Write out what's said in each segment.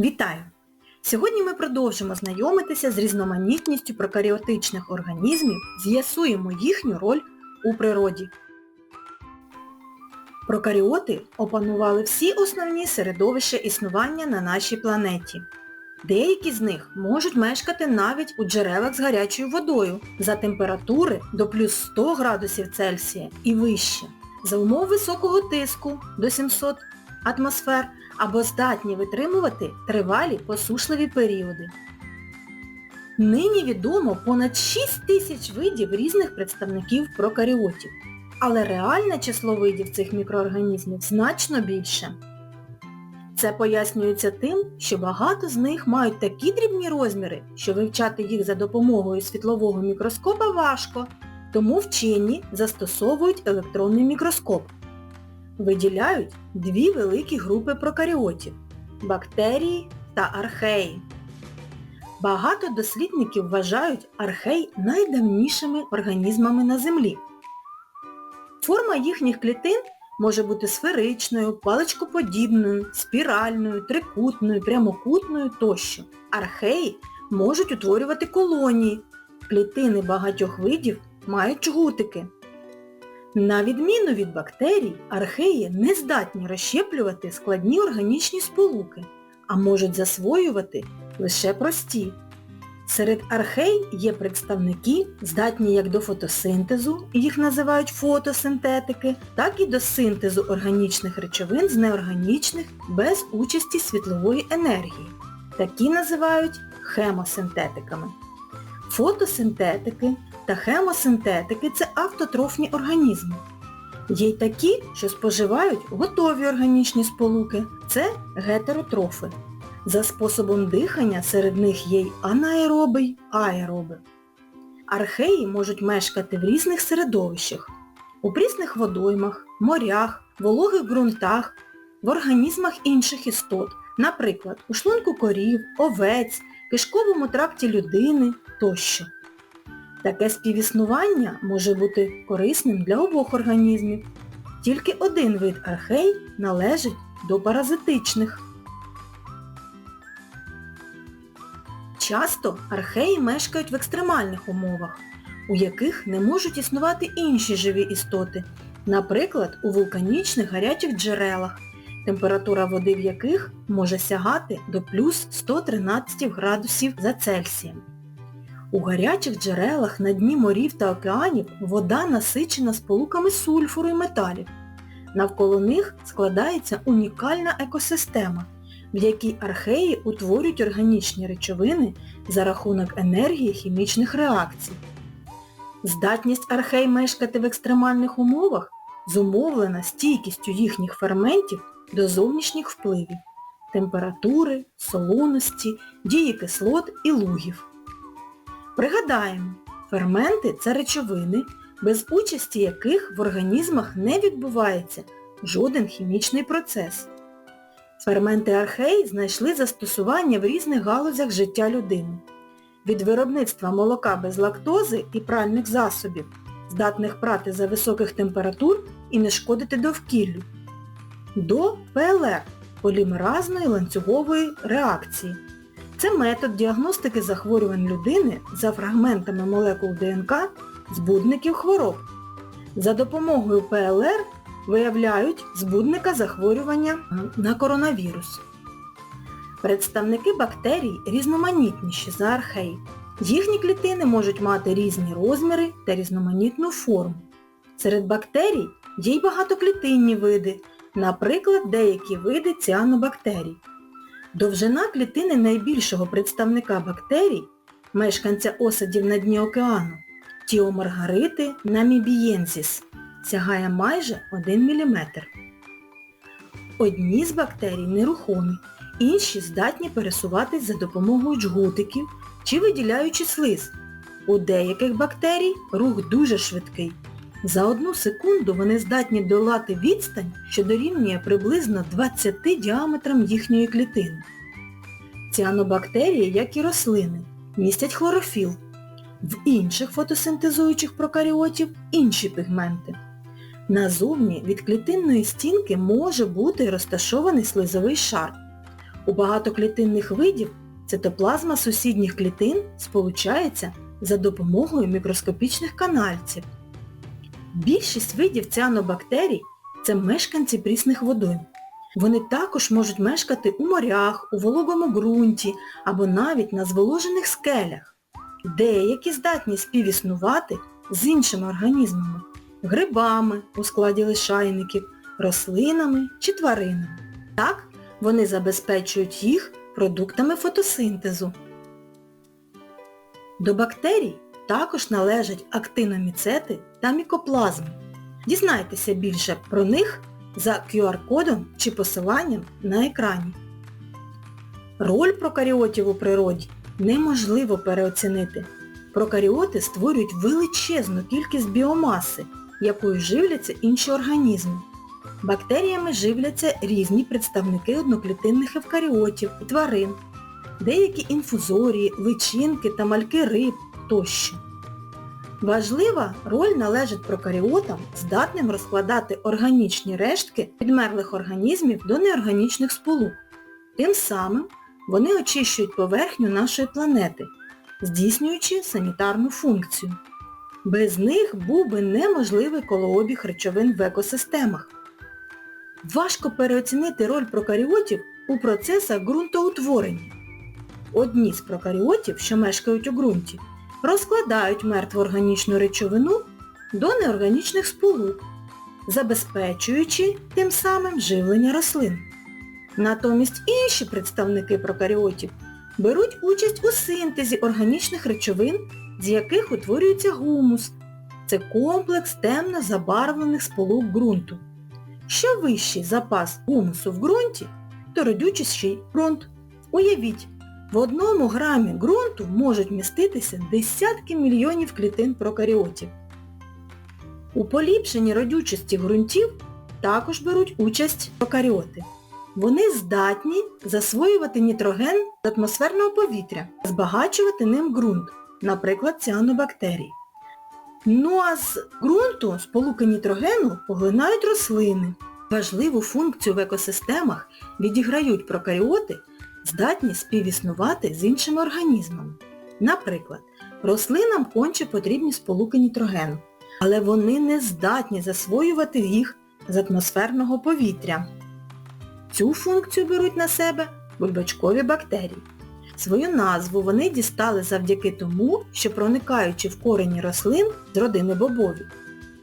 Вітаю! Сьогодні ми продовжимо знайомитися з різноманітністю прокаріотичних організмів, з'ясуємо їхню роль у природі. Прокаріоти опанували всі основні середовища існування на нашій планеті. Деякі з них можуть мешкати навіть у джерелах з гарячою водою за температури до плюс 100 градусів Цельсія і вище, за умов високого тиску до 700 атмосфер або здатні витримувати тривалі посушливі періоди. Нині відомо понад 6 тисяч видів різних представників прокаріотів, але реальне число видів цих мікроорганізмів значно більше. Це пояснюється тим, що багато з них мають такі дрібні розміри, що вивчати їх за допомогою світлового мікроскопа важко, тому вчені застосовують електронний мікроскоп. Виділяють дві великі групи прокаріотів – бактерії та археї. Багато дослідників вважають архей найдавнішими організмами на Землі. Форма їхніх клітин може бути сферичною, паличкоподібною, спіральною, трикутною, прямокутною тощо. Археї можуть утворювати колонії. Клітини багатьох видів мають жгутики. На відміну від бактерій, археї не здатні розщеплювати складні органічні сполуки, а можуть засвоювати лише прості. Серед архей є представники, здатні як до фотосинтезу, їх називають фотосинтетики, так і до синтезу органічних речовин з неорганічних без участі світлової енергії. Такі називають хемосинтетиками. Фотосинтетики та хемосинтетики – це автотрофні організми. Є й такі, що споживають готові органічні сполуки – це гетеротрофи. За способом дихання серед них є й анаероби й аероби. Археї можуть мешкати в різних середовищах – у прісних водоймах, морях, вологих ґрунтах, в організмах інших істот, наприклад, у шлунку корів, овець, кишковому тракті людини тощо. Таке співіснування може бути корисним для обох організмів. Тільки один вид архей належить до паразитичних. Часто археї мешкають в екстремальних умовах, у яких не можуть існувати інші живі істоти, наприклад, у вулканічних гарячих джерелах, температура води в яких може сягати до плюс 113 градусів за Цельсієм. У гарячих джерелах на дні морів та океанів вода насичена сполуками сульфуру і металів. Навколо них складається унікальна екосистема, в якій археї утворюють органічні речовини за рахунок енергії хімічних реакцій. Здатність архей мешкати в екстремальних умовах зумовлена стійкістю їхніх ферментів до зовнішніх впливів – температури, солоності, дії кислот і лугів. Пригадаємо, ферменти – це речовини, без участі яких в організмах не відбувається жоден хімічний процес. Ферменти архей знайшли застосування в різних галузях життя людини. Від виробництва молока без лактози і пральних засобів, здатних прати за високих температур і не шкодити довкіллю, до ПЛР полімеразної ланцюгової реакції. Це метод діагностики захворювань людини за фрагментами молекул ДНК збудників хвороб. За допомогою ПЛР виявляють збудника захворювання на коронавірус. Представники бактерій різноманітніші за архей. Їхні клітини можуть мати різні розміри та різноманітну форму. Серед бактерій є й багатоклітинні види, наприклад, деякі види ціанобактерій. Довжина клітини найбільшого представника бактерій, мешканця осадів на дні океану, тіомаргарити намібієнзіс, сягає майже 1 мм. Одні з бактерій нерухомі, інші здатні пересуватись за допомогою джгутиків чи виділяючи слиз. У деяких бактерій рух дуже швидкий. За одну секунду вони здатні долати відстань, що дорівнює приблизно 20 діаметрам їхньої клітини. Ціанобактерії, як і рослини, містять хлорофіл. В інших фотосинтезуючих прокаріотів інші пігменти. Назовні від клітинної стінки може бути розташований слизовий шар. У багатоклітинних видів цитоплазма сусідніх клітин сполучається за допомогою мікроскопічних канальців. Більшість видів ціанобактерій – це мешканці прісних водойм. Вони також можуть мешкати у морях, у вологому ґрунті або навіть на зволожених скелях. Деякі здатні співіснувати з іншими організмами, грибами у складі лишайників, рослинами чи тваринами. Так, вони забезпечують їх продуктами фотосинтезу. До бактерій також належать актиноміцети та мікоплазми. Дізнайтеся більше про них за QR-кодом чи посиланням на екрані. Роль прокаріотів у природі неможливо переоцінити. Прокаріоти створюють величезну кількість біомаси, якою живляться інші організми. Бактеріями живляться різні представники одноклітинних евкаріотів тварин, деякі інфузорії, личинки та мальки риб тощо. Важлива роль належить прокаріотам, здатним розкладати органічні рештки підмерлих організмів до неорганічних сполук. Тим самим вони очищують поверхню нашої планети, здійснюючи санітарну функцію. Без них був би неможливий колообіг речовин в екосистемах. Важко переоцінити роль прокаріотів у процесах ґрунтоутворення. Одні з прокаріотів, що мешкають у ґрунті, розкладають мертву органічну речовину до неорганічних сполук, забезпечуючи тим самим живлення рослин. Натомість інші представники прокаріотів беруть участь у синтезі органічних речовин, з яких утворюється гумус. Це комплекс темно забарвлених сполук ґрунту. Що вищий запас гумусу в ґрунті, то родючіший ґрунт. Уявіть, в одному грамі ґрунту можуть міститися десятки мільйонів клітин прокаріотів. У поліпшенні родючості ґрунтів також беруть участь прокаріоти. Вони здатні засвоювати нітроген з атмосферного повітря, збагачувати ним ґрунт, наприклад, ціанобактерій. Ну а з ґрунту сполуки нітрогену поглинають рослини. Важливу функцію в екосистемах відіграють прокаріоти, здатні співіснувати з іншими організмами. Наприклад, рослинам конче потрібні сполуки нітрогену, але вони не здатні засвоювати їх з атмосферного повітря. Цю функцію беруть на себе бульбачкові бактерії. Свою назву вони дістали завдяки тому, що проникаючи в корені рослин з родини бобові,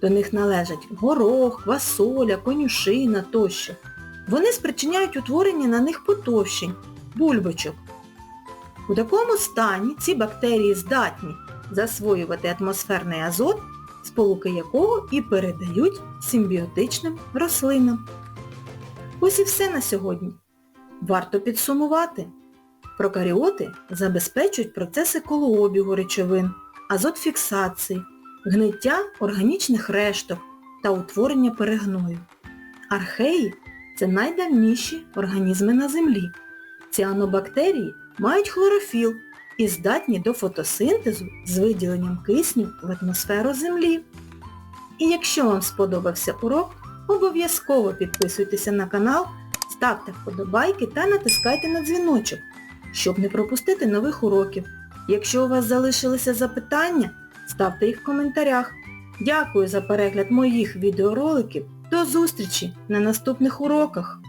до них належать горох, квасоля, конюшина тощо. Вони спричиняють утворення на них потовщень, бульбочок. У такому стані ці бактерії здатні засвоювати атмосферний азот, сполуки якого і передають симбіотичним рослинам. Ось і все на сьогодні. Варто підсумувати. Прокаріоти забезпечують процеси колообігу речовин, азотфіксації, гниття органічних решток та утворення перегною. Археї – це найдавніші організми на землі. Ціанобактерії мають хлорофіл і здатні до фотосинтезу з виділенням кисню в атмосферу Землі. І якщо вам сподобався урок, обов'язково підписуйтеся на канал, ставте вподобайки та натискайте на дзвіночок, щоб не пропустити нових уроків. Якщо у вас залишилися запитання, ставте їх в коментарях. Дякую за перегляд моїх відеороликів. До зустрічі на наступних уроках!